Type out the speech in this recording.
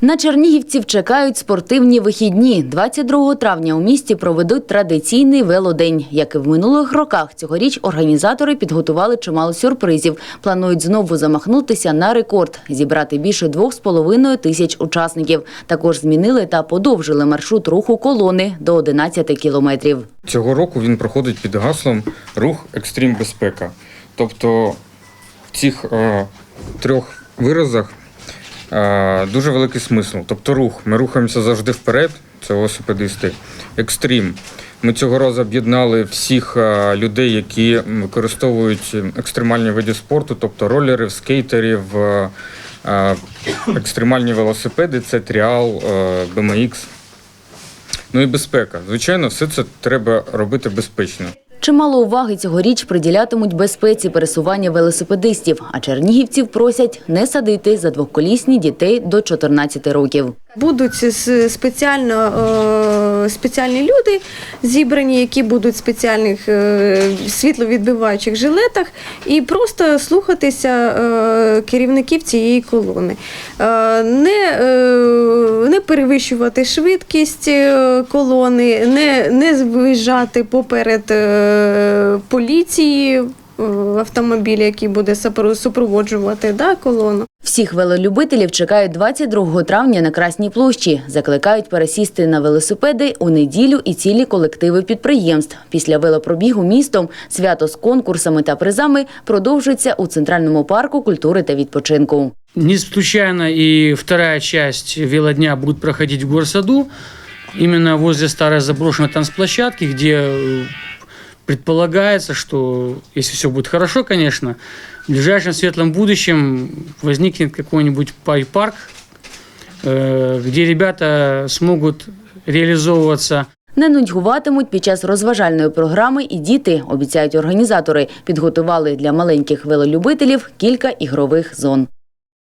На чернігівців чекають спортивні вихідні. 22 травня у місті проведуть традиційний велодень. Як і в минулих роках, цьогоріч організатори підготували чимало сюрпризів. Планують знову замахнутися на рекорд – зібрати більше 2,5 тисяч учасників. Також змінили та подовжили маршрут руху колони до 11 кілометрів. Цього року він проходить під гаслом рух екстрім безпека. Тобто в цих е, трьох виразах дуже великий смисл. Тобто рух. Ми рухаємося завжди вперед, це велосипедисти. Екстрім. Ми цього разу об'єднали всіх людей, які використовують екстремальні види спорту, тобто ролерів, скейтерів, екстремальні велосипеди, це тріал, BMX. Ну і безпека. Звичайно, все це треба робити безпечно. Чимало уваги цьогоріч приділятимуть безпеці пересування велосипедистів, а чернігівців просять не садити за двоколісні дітей до 14 років. Будуть спеціально спеціальні люди зібрані, які будуть в спеціальних е, світловідбиваючих жилетах, і просто слухатися е, керівників цієї колони. Е, не перевищувати швидкість е, колони, не, не виїжджати поперед е, поліції. Автомобіля, який буде супро- супроводжувати да, колону. Всіх велолюбителів чекають 22 травня на Красній площі. Закликають пересісти на велосипеди у неділю і цілі колективи підприємств. Після велопробігу містом свято з конкурсами та призами продовжується у Центральному парку культури та відпочинку. Не случайно и вторая часть велодня будет проходить в горсаду, именно возле старой заброшенной танцплощадки, где предполагается, что, если все будет хорошо, конечно, в ближайшем светлом будущем возникнет какой-нибудь пай-парк, э, где ребята смогут реализовываться Не нудьгуватимуть під час розважальної програми і діти, обіцяють організатори. Підготували для маленьких велолюбителів кілька ігрових зон.